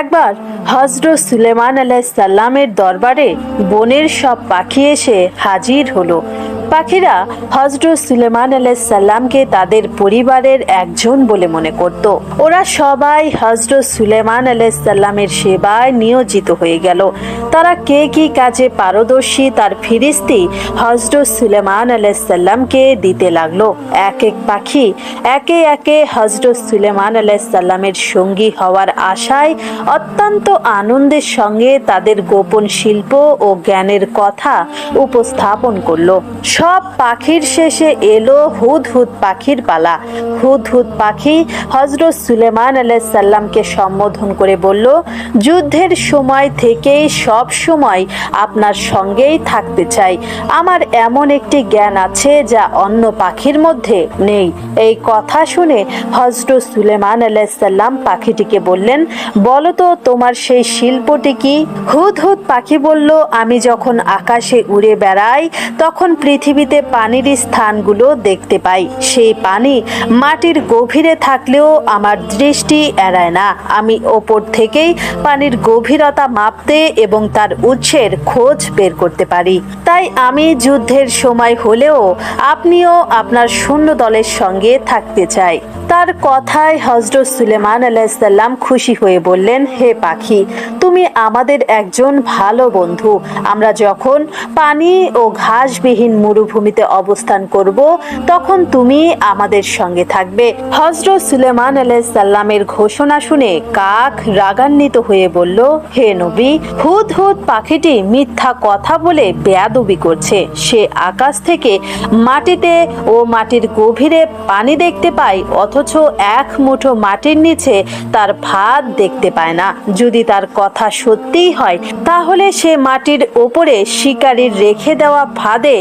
একবার হজরত সুলেমান আলাইসাল্লামের দরবারে বনের সব পাখি এসে হাজির হলো। পাখিরা হজরত সুলেমান আলাইসাল্লামকে তাদের পরিবারের একজন বলে মনে করত। ওরা সবাই হজরত সুলেমান আলাইসাল্লামের সেবায় নিয়োজিত হয়ে গেল। তারা কে কি কাজে পারদর্শী তার ফিরিস্তি হজরত সুলেমান আলাইসাল্লামকে দিতে লাগল। এক এক পাখি একে একে হজরত সুলেমান আলাইসাল্লামের সঙ্গী হওয়ার আশায় অত্যন্ত আনন্দের সঙ্গে তাদের গোপন শিল্প ও জ্ঞানের কথা উপস্থাপন করল। সব পাখির শেষে এলো হুদ হুদ পাখির পালা। হুদ হুদ পাখি হজরত সুলেমান আলাইসাল্লামকে সম্বোধন করে বলল, যুদ্ধের সময় থেকেই সব সময় আপনার সঙ্গেই থাকতে চাই। আমার এমন একটি জ্ঞান আছে যা অন্য পাখির মধ্যে নেই। এই কথা শুনে হজরত সুলেমান আলাইসাল্লাম পাখিটিকে বললেন, বলো তো, তোমার সেই শিল্পটি কি? হুদ হুদ পাখি বলল, আমি যখন আকাশে উড়ে বেড়াই, তখন পৃথিবীতে পানির স্থানগুলো দেখতে পাই। সেই পানি মাটির গভীরে থাকলেও আমার দৃষ্টি এড়ায় না। আমি ওপর থেকেই পানির গভীরতা মাপতে এবং তার উৎসের খোঁজ বের করতে পারি। তাই আমি যুদ্ধের সময় হলেও আপনিও আপনার শূন্য দলের সঙ্গে থাকতে চাই। তার কথায় হজরত সুলেমান আলাইসাল্লাম খুশি হয়ে বললেন, হে পাখি, তুমি আমাদের একজন ভালো বন্ধু। আমরা যখন পানি ও ঘাসবিহীন মরুভূমিতে অবস্থান করব, তখন তুমি আমাদের সঙ্গে থাকবে। হজরত সুলেমান আলাইসাল্লামের ঘোষণা শুনে কাক রাগান্বিত হয়ে বলল, হে নবী, হুদ হুদ পাখিটি মিথ্যা কথা বলে বেয়াদবি করছে। সে আকাশ থেকে মাটিতে ও মাটির গভীরে পানি দেখতে পায়, অথচ এক মুঠো মাটির নিচে তার ভাত দেখতে পায় না। যদি তার কথা সত্যিই হয়, তাহলে সে মাটির ওপরে শিকারীর রেখে দেওয়া ফাঁদে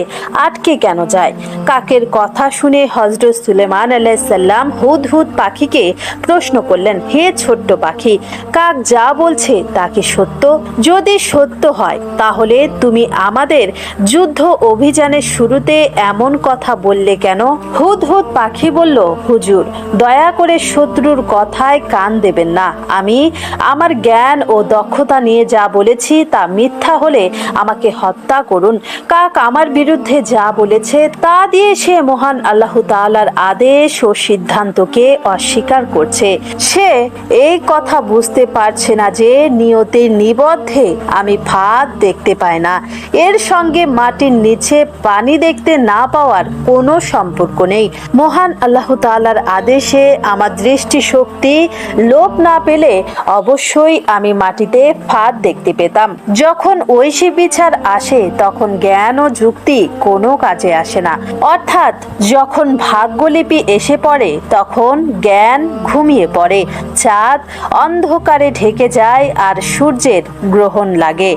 আটকে কেন যায়? কাকের কথা শুনে হজরত সুলেমান আলাইসাল্লাম হুদ হুদ পাখিকে প্রশ্ন করলেন, হে ছোট্ট পাখি, কাক যা বলছে তা কি সত্য? যদি সত্য হয়, তাহলে তুমি আমাদের যুদ্ধ অভিযানের শুরুতে এমন কথা বললে কেন? হুদ হুদ পাখি বলল, হুজুর দয়া করে শত্রুর কথায় কান দেবেন না। আমি আমার জ্ঞান ও দক্ষতা নিয়ে যা বলেছি তা মিথ্যা হলে আমাকে হত্যা করুন। কাক আমার বিরুদ্ধে যা বলেছে তা দিয়ে সে মহান আল্লাহ তাআলার আদেশ ও সিদ্ধান্তকে অস্বীকার করছে। সে এই কথা বুঝতে পারছে না যে নিয়তির নিবদ্ধে আমি ফাঁদ দেখতে পাই না। এর সঙ্গে মাটির নিচে পানি দেখতে না পাওয়ার কোনো সম্পর্ক নেই। মহান আল্লাহ তাআলার আদেশে আমার দৃষ্টিশক্তি লোপ না পেলে অবশ্যই আমি মাটিতে ফাঁদ দেখতে পেতাম। যখন ঐশী বিচার আসে, তখন জ্ঞান ও যুক্তি কোনো কাজে আসে না। অর্থাৎ যখন ভাগ্যলিপি এসে পড়ে, তখন জ্ঞান ঘুমিয়ে পড়ে। চাঁদ অন্ধকারে ঢেকে যায় আর সূর্যের গ্রহণ লাগে।